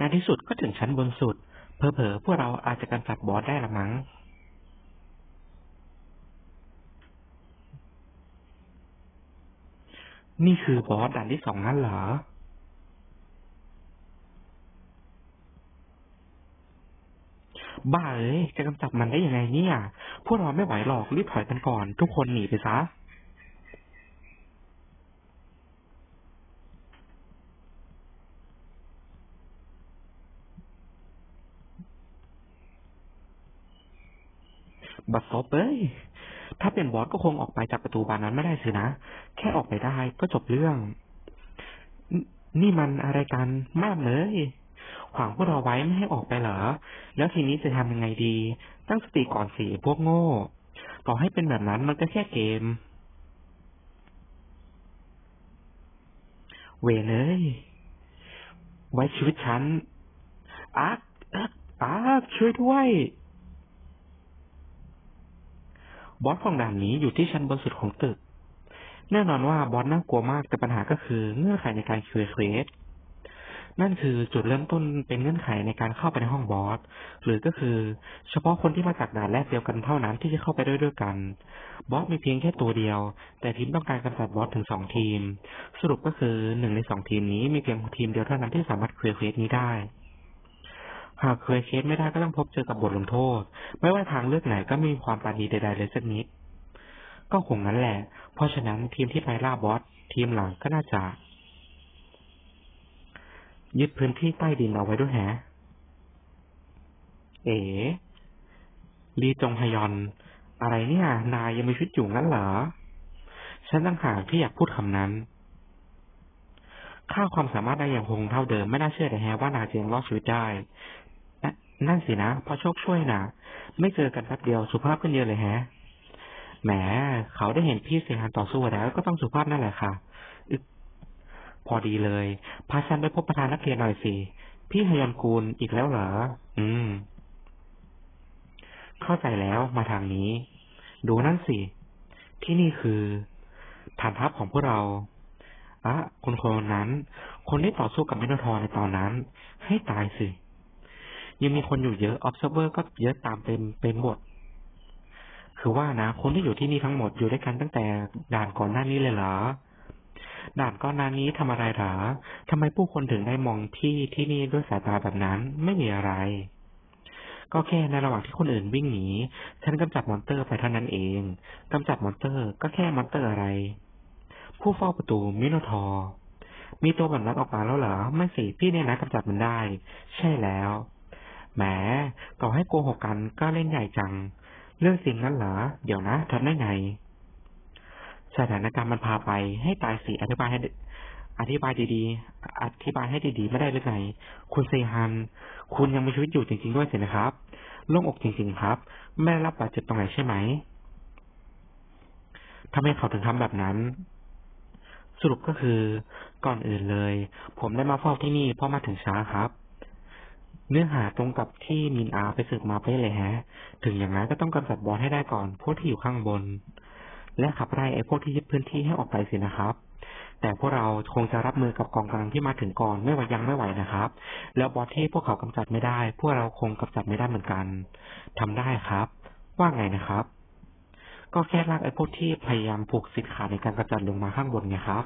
ในที่สุดก็ถึงชั้นบนสุด เพอเพอๆพวกเราอาจจะกำจัดบอสได้ละมั้ง นี่คือบอสด่านที่สองนั่นเหรอ บ้าเอ้ยจะกำจัดมันได้ยังไงเนี่ย พวกเราไม่ไหวหรอกรีบถอยกันก่อน ทุกคนหนีไปซะ บัดซบเอ้ย ถ้าเป็นบอสก็คงออกไปจากประตูบานนั้นไม่ได้สินะ แค่ออกไปได้ก็จบเรื่องนนี่มันอะไรกันมากเลย ขวางพวกเราไว้ไม่ให้ออกไปเหรอ แล้วทีนี้จะทำยังไงดี ตั้งสติก่อนสิพวกโง่ ต่อให้เป็นแบบนั้นมันก็แค่เกม เวเลย ไว้ชีวิตฉันอาคอาร์คอาร์คช่วยด้วย บอสของด่านนี้อยู่ที่ชั้นบนสุดของตึก แน่นอนว่าบอสน่ากลัวมากแต่ปัญหาก็คือเงื่อนไขในการเคลียร์เควสนั่นคือจุดเริ่มต้นเป็นเงื่อนไขในการเข้าไปในห้องบอส หรือก็คือ เฉพาะคนที่มาจากด่านแรกเดียวกันเท่านั้นที่จะเข้าไปด้วยด้วยกัน บอสมีเพียงแค่ตัวเดียว แต่ทีมต้องการกำจัดบอสถึงสองทีม สรุปก็คือหนึ่งในสองทีมนี้มีเพียงทีมเดียวเท่านั้นที่สามารถเคลียร์เควสนี้ได้ หากเคยเคสไม่ได้ก็ต้องพบเจอกับบทลงโทษ ไม่ว่าทางเลือกไหนก็ไม่มีความปราณีใดๆเลยสักนิด ก็คงนั้นแหละ เพราะฉะนั้นทีมที่ไปล่าบอสทีมหลังก็น่าจะ ยึดพื้นที่ใต้ดินเอาไว้ด้วยแฮะ เอ๋ลีจงฮยอน อะไรเนี่ย นายยังมีชีวิตอยู่งั้นเหรอ ฉันตั้งหากที่อยากพูดคำนั้น ค่าความสามารถได้อย่างคงเท่าเดิมไม่น่าเชื่อเลยแฮะว่านายจะยังรอดชีวิตได้ นั่นสินะเพราะโชคช่วยนะไม่เจอกันแป๊บเดียวสุภาพขึ้นเยอะเลยแฮะแหมเขาได้เห็นพี่เสียงานต่อสู้แล้วก็ต้องสุภาพนั่นแหละค่ะอึพอดีเลย พาฉันไปพบประธานนักเรียนหน่อยสิ พี่ฮยอนกูลอีกแล้วเหรอ อืม เข้าใจแล้วมาทางนี้ ดูนั่นสิ ที่นี่คือฐานทัพของพวกเราอะคนคนนั้น คนที่ต่อสู้กับมิโนทอร์ในตอนนั้น ให้ตายสิ ยังมีคนอยู่เยอะ observer ก็เยอะตามเป็นเป็นหมด คือว่านะ คนที่อยู่ที่นี่ทั้งหมดอยู่ด้วยกันตั้งแต่ด่านก่อนหน้านี้เลยเหรอ ด่านก่อนหน้านี้ทำอะไรเหรอทำไมผู้คนถึงได้มองที่ที่นี่ด้วยสายตาแบบนั้น ไม่มีอะไร ก็แค่ในระหว่างที่คนอื่นวิ่งหนี ฉันกำจัดมอนเตอร์ไปเท่านั้นเองกำจัดมอนเตอร์ก็แค่มอนเตอร์อะไร ผู้เฝ้าประตูมิโนทอร์มีตัวแบบนั้นออกมาแล้วเหรอ ไม่สิ พี่เนี่ยนะกำจัดมันได้ ใช่แล้ว แหมต่อให้โกหกกันก็เล่นใหญ่จัง เรื่องสิ่งนั้นเหรอ เดี๋ยวนะทำได้ไง สถานการณ์มันพาไปให้ตายสิอธิบายให้อธิบายดีๆ อธิบายให้ดีๆ ไม่ได้หรือไง คุณเซฮัน คุณยังมีชีวิตอยู่จริง ๆ ด้วยสินะครับ โล่งอกจริง ๆ ครับ ไม่ได้รับบาดเจ็บตรงไหนใช่ไหมทำไมเขาถึงทำแบบนั้น สรุปก็คือ ก่อนอื่นเลย ผมได้มาเฝ้าที่นี่เพราะมาถึงช้าครับ เนื้อหาตรงกับที่มินอาไปสืบมาไปะเลยฮะ ถึงอย่างนั้นก็ต้องกำจัดบอสให้ได้ก่อน พวกที่อยู่ข้างบน และขับไล่ไอ้พวกที่ยึดพื้นที่ให้ออกไปสินะครับ แต่พวกเราคงจะรับมือกับกองกำลังที่มาถึงก่อนไม่ไหวยังไม่ไหวนะครับ แล้วบอสที่พวกเขากำจัดไม่ได้ พวกเราคงกำจัดไม่ได้เหมือนกันทำได้ครับ ว่าไงนะครับ ก็แค่ลากไอ้พวกที่พยายามผูกสิทธิ์ขาดในการกำจัดลงมาข้างบนไงครับ